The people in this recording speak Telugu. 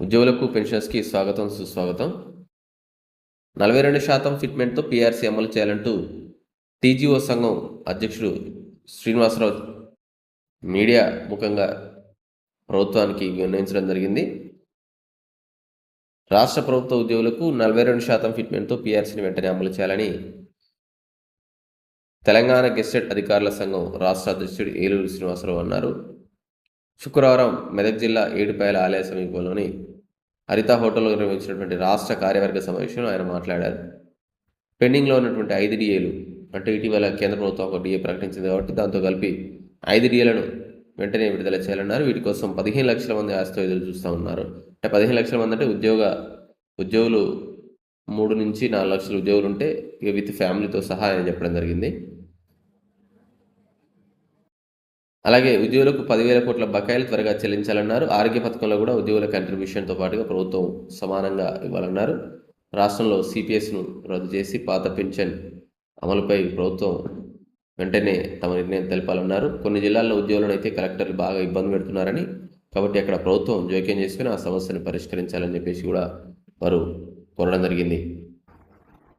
ఉద్యోగులకు పెన్షన్స్కి స్వాగతం సుస్వాగతం. నలభై రెండు శాతం ఫిట్మెంట్తో పీఆర్సీ అమలు చేయాలంటూ టీజీఓ సంఘం అధ్యక్షుడు శ్రీనివాసరావు మీడియా ముఖంగా ప్రభుత్వానికి నిర్ణయించడం జరిగింది. రాష్ట్ర ప్రభుత్వ ఉద్యోగులకు నలభై రెండు శాతం ఫిట్మెంట్తో పీఆర్సీని వెంటనే అమలు చేయాలని తెలంగాణ గెస్టెడ్ అధికారుల సంఘం రాష్ట్ర అధ్యక్షుడు ఏలూరు శ్రీనివాసరావు అన్నారు. శుక్రవారం మెదక్ జిల్లా ఏడుపాయల ఆలయ సమీపంలోని హరిత హోటల్లో నిర్వహించినటువంటి రాష్ట్ర కార్యవర్గ సమావేశంలో ఆయన మాట్లాడారు. పెండింగ్లో ఉన్నటువంటి ఐదు డిఏలు అంటే ఇటీవల కేంద్ర ప్రభుత్వం ఒక డిఏ ప్రకటించింది కాబట్టి దాంతో కలిపి ఐదు డిఏలను వెంటనే విడుదల చేయాలన్నారు. వీటి కోసం పదిహేను లక్షల మంది ఆస్తితో ఎదురు చూస్తూ ఉన్నారు. అంటే పదిహేను లక్షల మంది అంటే ఉద్యోగ ఉద్యోగులు మూడు నుంచి నాలుగు లక్షల ఉద్యోగులు ఉంటే ఇక విత్ ఫ్యామిలీతో సహా చెప్పడం జరిగింది. అలాగే ఉద్యోగులకు పదివేల కోట్ల బకాయిలు త్వరగా చెల్లించాలన్నారు. ఆరోగ్య పథకంలో కూడా ఉద్యోగుల కంట్రిబ్యూషన్తో పాటుగా ప్రభుత్వం సమానంగా ఇవ్వాలన్నారు. రాష్ట్రంలో సిపిఎస్ను రద్దు చేసి పాత పెన్షన్ అమలుపై ప్రభుత్వం వెంటనే తమ నిర్ణయం తెలపాలన్నారు. కొన్ని జిల్లాల్లో ఉద్యోగులను అయితే కలెక్టర్లు బాగా ఇబ్బంది పెడుతున్నారని కాబట్టి అక్కడ ప్రభుత్వం జోక్యం చేసుకుని ఆ సమస్యను పరిష్కరించాలని చెప్పేసి కూడా వారు కోరడం జరిగింది.